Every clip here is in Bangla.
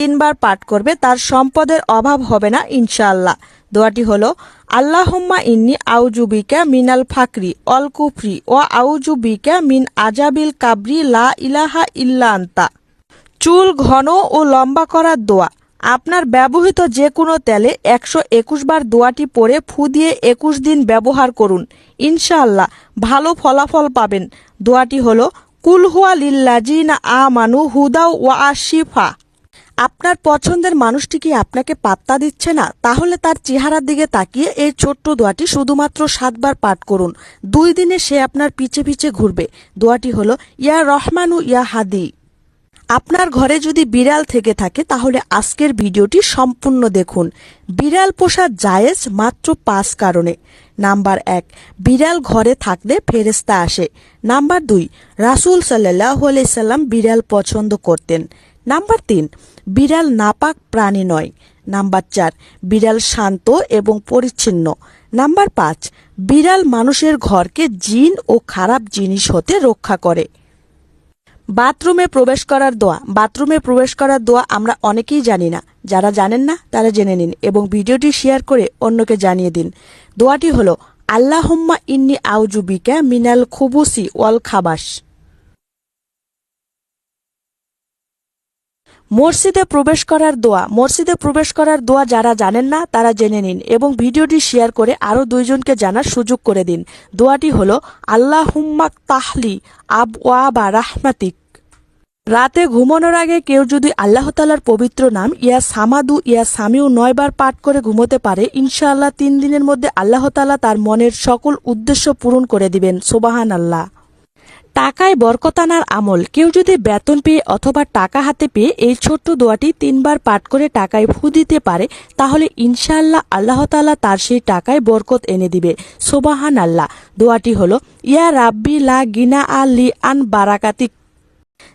তিনবার পাঠ করবে, তার সম্পদের অভাব হবে না, ইনশাআল্লাহ। দোয়াটি হলো, আল্লাহুম্মা ইন্নি আউজুবিকা মিনাল ফাকরি অল কুফরি ও আউজুবিকা মিন আজাবিল কাবরি লা ইলাহা ইল্লা আন্তা। চুল ঘন ও লম্বা করার দোয়া। আপনার ব্যবহৃত যে কোনো তেলে একশো একুশ বার দোয়াটি পরে ফু দিয়ে একুশ দিন ব্যবহার করুন। ইনশাআল্লাহ, ভালো ফলাফল পাবেন। দোয়াটি হল কুলহুয়া লিল্লাজিনা আমানু হুদাও ওয়া আশিফা। আপনার পছন্দের মানুষটি কি আপনাকে পাত্তা দিচ্ছে না? তাহলে তার চেহারার দিকে তাকিয়ে এই ছোট্ট দোয়াটি শুধুমাত্র সাতবার পাঠ করুন। দুই দিনে সে আপনার পিছে পিছে ঘুরবে। দোয়াটি হলো, ইয়া রহমানু ইয়া হাদি। আপনার ঘরে যদি বিড়াল থেকে থাকে, তাহলে আজকের ভিডিওটি সম্পূর্ণ দেখুন। বিড়াল পোষা জায়েজ মাত্র পাঁচ কারণে। নাম্বার এক, বিড়াল ঘরে থাকলে ফেরেস্তা আসে। নাম্বার দুই, রাসুল সাল্লাহ সাল্লাম বিড়াল পছন্দ করতেন। নাম্বার তিন বিড়াল নাপাক প্রাণী নয়। নাম্বার চার, বিড়াল শান্ত এবং পরিচ্ছন্ন। নাম্বার পাঁচ, বিড়াল মানুষের ঘরকে জিন ও খারাপ জিনিস হতে রক্ষা করে। বাথরুমে প্রবেশ করার দোয়া। বাথরুমে প্রবেশ করার দোয়া আমরা অনেকেই জানি না। যারা জানেন না, তারা জেনে নিন এবং ভিডিওটি শেয়ার করে অন্যকে জানিয়ে দিন। দোয়াটি হলো, আল্লাহম্মা ইন্নি আউজুবিকা মিনাল খুবুসি ওয়াল খাবাস। মসজিদে প্রবেশ করার দোয়া। মসজিদে প্রবেশ করার দোয়া যারা জানেন না, তারা জেনে নিন এবং ভিডিওটি শেয়ার করে আরও দুইজনকে জানার সুযোগ করে দিন। দোয়াটি হল আল্লাহ হুম্মাক তাহলি আব ওয়া বা রাহমাতিক। রাতে ঘুমানোর আগে কেউ যদি আল্লাহ তালার পবিত্র নাম ইয়া সামাদু, ইয়া সামিউ নয়বার পাঠ করে ঘুমোতে পারে, ইনশাআল্লাহ তিন দিনের মধ্যে আল্লাহ তালা তার মনের সকল উদ্দেশ্য পূরণ করে দিবেন। সোবাহান আল্লাহ টাকায় বরকতানার আমল। কেউ যদি বেতন পেয়ে অথবা টাকা হাতে পেয়ে এই ছোট্ট দোয়াটি তিনবার পাঠ করে টাকায় ফু দিতে পারে, তাহলে ইনশাআল্লাহ আল্লাহ তালা তার সেই টাকায় বরকত এনে দিবে। সোবাহান আল্লাহ দোয়াটি হল, ইয়া রাব্বি লা গিনা আলি আন বারাকাতিক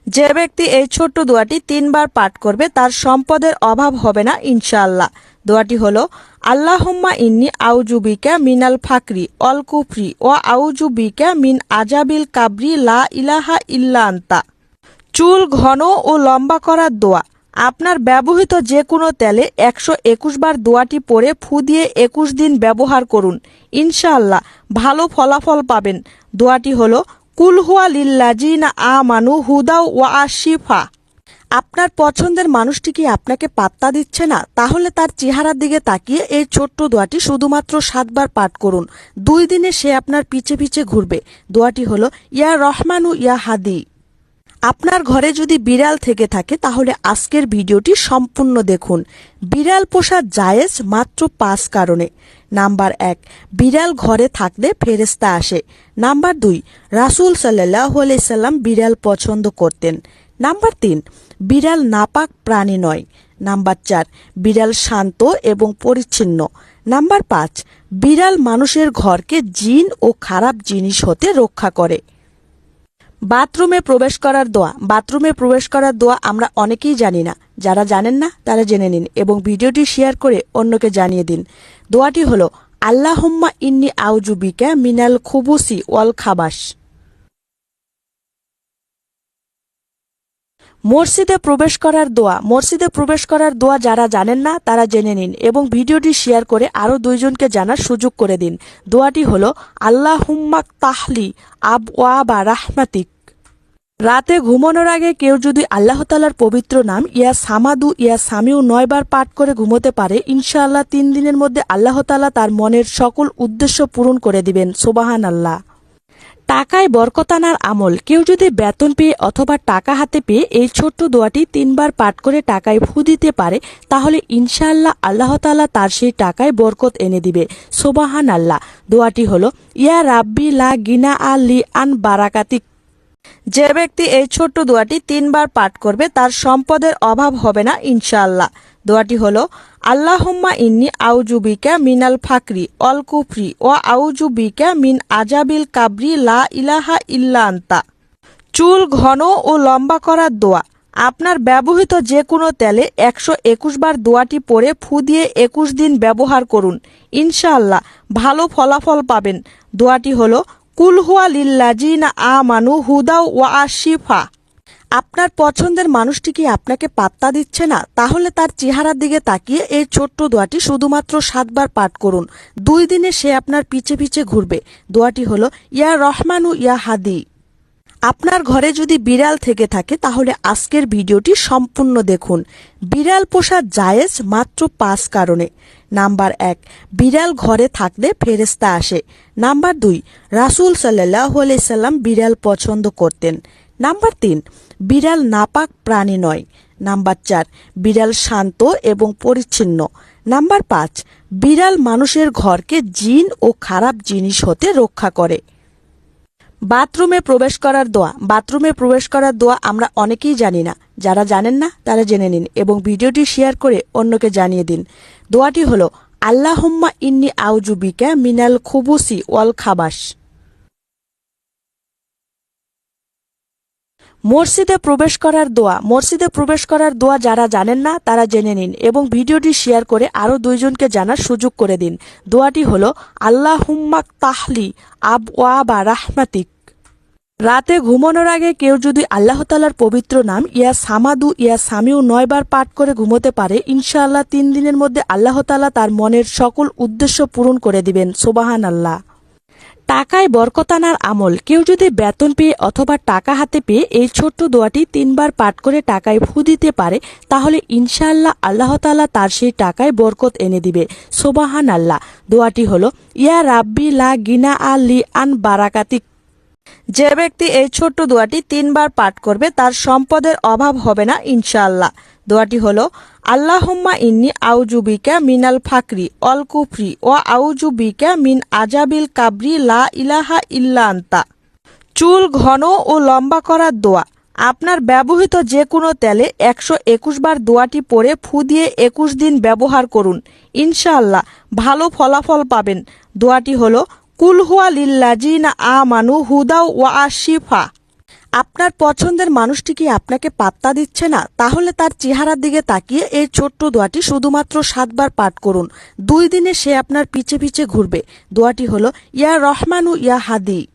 যে ব্যক্তি এই ছোট্ট দোয়াটি তিনবার পাঠ করবে, তার সম্পদের অভাব হবে না, ইনশাআল্লাহ। দোয়াটি হলো, আল্লাহম্মা ইন্নি আউজুবিকা মিনাল ফাকরি অল কুফরি ও আউজুবিকা মিন আজাবিল কাবরি লা ইলাহা ইল্লা আন্তা। চুল ঘন ও লম্বা করার দোয়া। আপনার ব্যবহৃত যে কোনো তেলে একশো একুশ বার দোয়াটি পরে ফু দিয়ে একুশ দিন ব্যবহার করুন। ইনশাআল্লাহ, ভালো ফলাফল পাবেন। দোয়াটি হলো কুলহুয়া লিল্লাজিনা মানু হুদাও ওয়া আশিফা। আপনার পছন্দের মানুষটি কি আপনাকে পাত্তা দিচ্ছে না? তাহলে তার চেহারার দিকে তাকিয়ে এই ছোট্ট দোয়াটি শুধুমাত্র সাতবার পাঠ করুন। দুই দিনে সে আপনার পিছে পিছে ঘুরবে। দোয়াটি হলো, ইয়া রহমানু, ইয়া হাদি। আপনার ঘরে যদি বিড়াল থেকে থাকে, তাহলে আজকের ভিডিওটি সম্পূর্ণ দেখুন। বিড়াল পোষা জায়েজ মাত্র পাঁচ কারণে। নাম্বার এক, বিড়াল ঘরে থাকলে ফেরেস্তা আসে। নাম্বার দুই, রাসুল সাল্লাহ সাল্লাম বিড়াল পছন্দ করতেন। নাম্বার তিন, বিড়াল নাপাক প্রাণী নয়। নাম্বার চার, বিড়াল শান্ত এবং পরিচ্ছন্ন। নাম্বার পাঁচ, বিড়াল মানুষের ঘরকে জিন ও খারাপ জিনিস হতে রক্ষা করে। বাথরুমে প্রবেশ করার দোয়া। বাথরুমে প্রবেশ করার দোয়া আমরা অনেকেই জানি না। যারা জানেন না, তারা জেনে নিন এবং ভিডিওটি শেয়ার করে অন্যকে জানিয়ে দিন। দোয়াটি হলো, আল্লাহম্মা ইন্নি আউজুবিকা মিনাল খুবুসি ওয়াল খাবাস মসজিদে প্রবেশ করার দোয়া, মসজিদে প্রবেশ করার দোয়া যারা জানেন না, তারা জেনে নিন এবং ভিডিওটি শেয়ার করে আরও দুইজনকে জানার সুযোগ করে দিন। দোয়াটি হল আল্লাহ হুম্মাক তাহলি আব ওয়া বা রাহমাতিক। রাতে ঘুমানোর আগে কেউ যদি আল্লাহ তালার পবিত্র নাম ইয়া সামাদু ইয়া সামিউ নয়বার পাঠ করে ঘুমোতে পারে, ইনশাআল্লাহ তিন দিনের মধ্যে আল্লাহ তালা তার মনের সকল উদ্দেশ্য পূরণ করে দিবেন সোবাহান আল্লাহ টাকায় বরকতানার আমল, কেউ যদি বেতন পেয়ে অথবা টাকা হাতে পেয়ে এই ছোট্ট দোয়াটি তিনবার পাঠ করে টাকায় ফু দিতে পারে, তাহলে ইনশাআল্লাহ আল্লাহ তালা তার সেই টাকায় বরকত এনে দিবে সোবাহান আল্লাহ দোয়াটি হলো, ইয়া রাব্বি লা গিনা আলি আন বারাকাতিক যে ব্যক্তি এই ছোট্ট দোয়াটি তিনবার পাঠ করবে, তার সম্পদের অভাব হবে না, ইনশাআল্লাহ। দোয়াটি হলো, আল্লাহম্মা ইন্নি আউজুবিকা মিনাল ফাকরি অল কুফরি ও আউজুবিকা মিন আজাবিল কাবরি লা ইলাহা ইল্লা আন্তা। চুল ঘন ও লম্বা করার দোয়া। আপনার ব্যবহৃত যে কোনো তেলে একশো একুশ বার দোয়াটি পরে ফু দিয়ে একুশ দিন ব্যবহার করুন। ইনশাআল্লাহ, ভালো ফলাফল পাবেন। দোয়াটি হলো কুলহুয়া লিল্লাজিনা মানু হুদাও ওয়া আশিফা। আপনার পছন্দের মানুষটি কি আপনাকে পাত্তা দিচ্ছে না? তাহলে তার চেহারার দিকে তাকিয়ে এই ছোট্ট দোয়াটি শুধুমাত্র সাতবার পাঠ করুন। দুই দিনে সে আপনার পিছে পিছে ঘুরবে। দোয়াটি হলো, ইয়া রহমানু ইয়া হাদি। আপনার ঘরে যদি বিড়াল থেকে থাকে, তাহলে আজকের ভিডিওটি সম্পূর্ণ দেখুন। বিড়াল পোষা জায়েজ মাত্র পাঁচ কারণে। নাম্বার এক, বিড়াল ঘরে থাকলে ফেরেস্তা আসে। নাম্বার দুই, রাসুল সাল্লাহ সাল্লাম বিড়াল পছন্দ করতেন। নাম্বার তিন, বিড়াল নাপাক প্রাণী নয়। নাম্বার চার, বিড়াল শান্ত এবং পরিচ্ছন্ন। নাম্বার পাঁচ, বিড়াল মানুষের ঘরকে জিন ও খারাপ জিনিস হতে রক্ষা করে। বাথরুমে প্রবেশ করার দোয়া। বাথরুমে প্রবেশ করার দোয়া আমরা অনেকেই জানি না। যারা জানেন না, তারা জেনে নিন এবং ভিডিওটি শেয়ার করে অন্যকে জানিয়ে দিন। দোয়াটি হলো, আল্লাহম্মা ইন্নি আউজুবিকা মিনাল খুবুসি ওয়াল খাবাস মসজিদে প্রবেশ করার দোয়া, মসজিদে প্রবেশ করার দোয়া যারা জানেন না, তারা জেনে নিন এবং ভিডিওটি শেয়ার করে আরও দুইজনকে জানার সুযোগ করে দিন। দোয়াটি হল আল্লাহ হুম্মাক তাহলি আব ওয়াবা রাহমাতিক। রাতে ঘুমানোর আগে কেউ যদি আল্লাহ তালার পবিত্র নাম ইয়া সামাদু, ইয়া সামিউ নয়বার পাঠ করে ঘুমোতে পারে, ইনশাআল্লাহ তিন দিনের মধ্যে আল্লাহ তালা তার মনের সকল উদ্দেশ্য পূরণ করে দিবেন। সোবাহান আল্লাহ টাকায় বরকতানার আমল। কেউ যদি বেতন পেয়ে অথবা টাকা হাতে পেয়ে এই ছোট্ট দোয়াটি তিনবার পাঠ করে টাকায় ফু দিতে পারে, তাহলে ইনশাআল্লাহ আল্লাহ তালা তার সেই টাকায় বরকত এনে দিবে। সোবাহান আল্লাহ দোয়াটি হলো, ইয়া রাব্বি লা গিনা আলি আন বারাকাতিক যে ব্যক্তি এই ছোট্ট দোয়াটি তিনবার পাঠ করবে, তার সম্পদের অভাব হবে না, ইনশাআল্লাহ। দোয়াটি হলো, আল্লাহম্মা ইন্নি আউজুবিকা মিনাল ফাকরি অল কুফরি ও আউজুবিকা মিন আজাবিল কাবরি লা ইলাহা ইল্লা আন্তা। চুল ঘন ও লম্বা করার দোয়া। আপনার ব্যবহৃত যে কোনো তেলে একশো একুশ বার দোয়াটি পরে ফু দিয়ে একুশ দিন ব্যবহার করুন। ইনশাআল্লাহ, ভালো ফলাফল পাবেন। দোয়াটি হলো কুলহুয়া লিল্লাজিনা আমানু হুদাও ওয়া আশিফা। আপনার পছন্দের মানুষটি কি আপনাকে পাত্তা দিচ্ছে না? তাহলে তার চেহারার দিকে তাকিয়ে এই ছোট্ট দোয়াটি শুধুমাত্র সাতবার পাঠ করুন। দুই দিনে সে আপনার পিছে পিছে ঘুরবে। দোয়াটি হলো, ইয়া রহমানু ইয়া হাদি।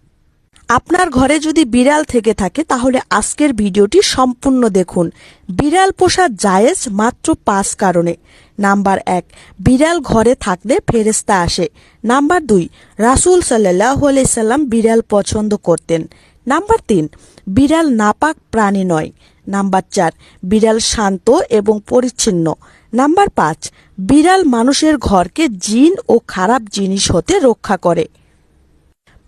আপনার ঘরে যদি বিড়াল থেকে থাকে, তাহলে আজকের ভিডিওটি সম্পূর্ণ দেখুন। বিড়াল পোষা জায়েজ মাত্র পাঁচ কারণে। নাম্বার এক, বিড়াল ঘরে থাকলে ফেরেস্তা আসে। নাম্বার দুই, রাসুল সাল্লাহ সাল্লাম বিড়াল পছন্দ করতেন। নাম্বার তিন, বিড়াল নাপাক প্রাণী নয়। নাম্বার চার, বিড়াল শান্ত এবং পরিচ্ছন্ন। নাম্বার পাঁচ, বিড়াল মানুষের ঘরকে জিন ও খারাপ জিনিস হতে রক্ষা করে।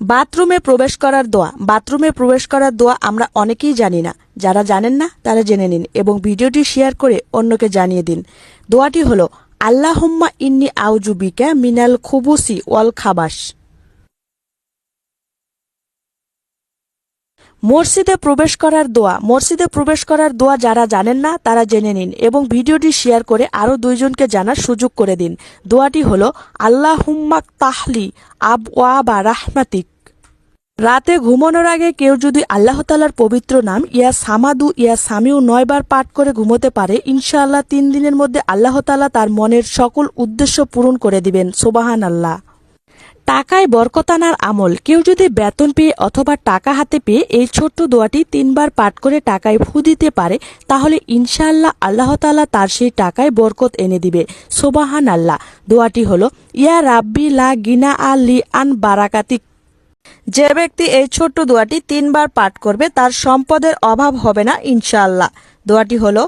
বাথরুমে প্রবেশ করার দোয়া। বাথরুমে প্রবেশ করার দোয়া আমরা অনেকেই জানি না। যারা জানেন না, তারা জেনে নিন এবং ভিডিওটি শেয়ার করে অন্যকে জানিয়ে দিন। দোয়াটি হলো, আল্লাহম্মা ইন্নি আউজুবিকা মিনাল খুবুসি ওয়াল খাবাস। মসজিদে প্রবেশ করার দোয়া, মসজিদে প্রবেশ করার দোয়া যারা জানেন না, তারা জেনে নিন এবং ভিডিওটি শেয়ার করে আরও দুইজনকে জানার সুযোগ করে দিন। দোয়াটি হল আল্লাহ হুম্মাক তাহলি আব ওয়াবা রাহমাতিক। রাতে ঘুমানোর আগে কেউ যদি আল্লাহ তালার পবিত্র নাম ইয়া সামাদু ইয়া সামিউ নয়বার পাঠ করে ঘুমোতে পারে, ইনশাআল্লাহ তিন দিনের মধ্যে আল্লাহ তালা তার মনের সকল উদ্দেশ্য পূরণ করে দিবেন সোবাহান আল্লাহ টাকায় বরকতানার আমল, কেউ যদি বেতন পেয়ে অথবা টাকা হাতে পেয়ে এই ছোট্ট দোয়াটি তিনবার পাঠ করে টাকায় ফু দিতে পারে, তাহলে ইনশাআল্লাহ আল্লাহ তালা তার সেই টাকায় বরকত এনে দিবে সোবাহান আল্লাহ দোয়াটি হলো, ইয়া রাব্বি লা গিনা আলি আন বারাকাতিক যে ব্যক্তি এই ছোট্ট দোয়াটি তিনবার পাঠ করবে, তার সম্পদের অভাব হবে না, ইনশাআল্লাহ। দোয়াটি হলো,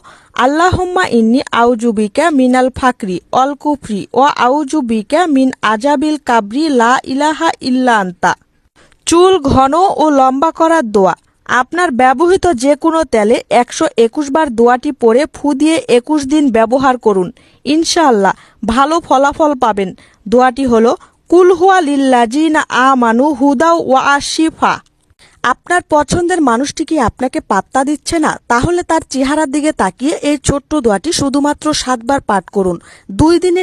আল্লাহম্মা ইন্নি আউজুবিকা মিনাল ফাকরি অল কুফরি ও আউজুবিকা মিন আজাবিল কাবরি লা ইলাহা ইল্লা আন্তা। চুল ঘন ও লম্বা করার দোয়া। আপনার ব্যবহৃত যে কোনো তেলে একশো একুশ বার দোয়াটি পরে ফু দিয়ে একুশ দিন ব্যবহার করুন। ইনশাআল্লাহ, ভালো ফলাফল পাবেন। দোয়াটি হলো কুলহুয়া লিল্লাজিনা মানু হুদাও ওয়া আশিফা। আপনার পছন্দের মানুষটি কি আপনাকে পাত্তা দিচ্ছে না? তাহলে তার চেহারার দিকে তাকিয়ে এই ছোট্ট দোয়াটি শুধুমাত্র সাতবার পাঠ করুন। দুই দিনে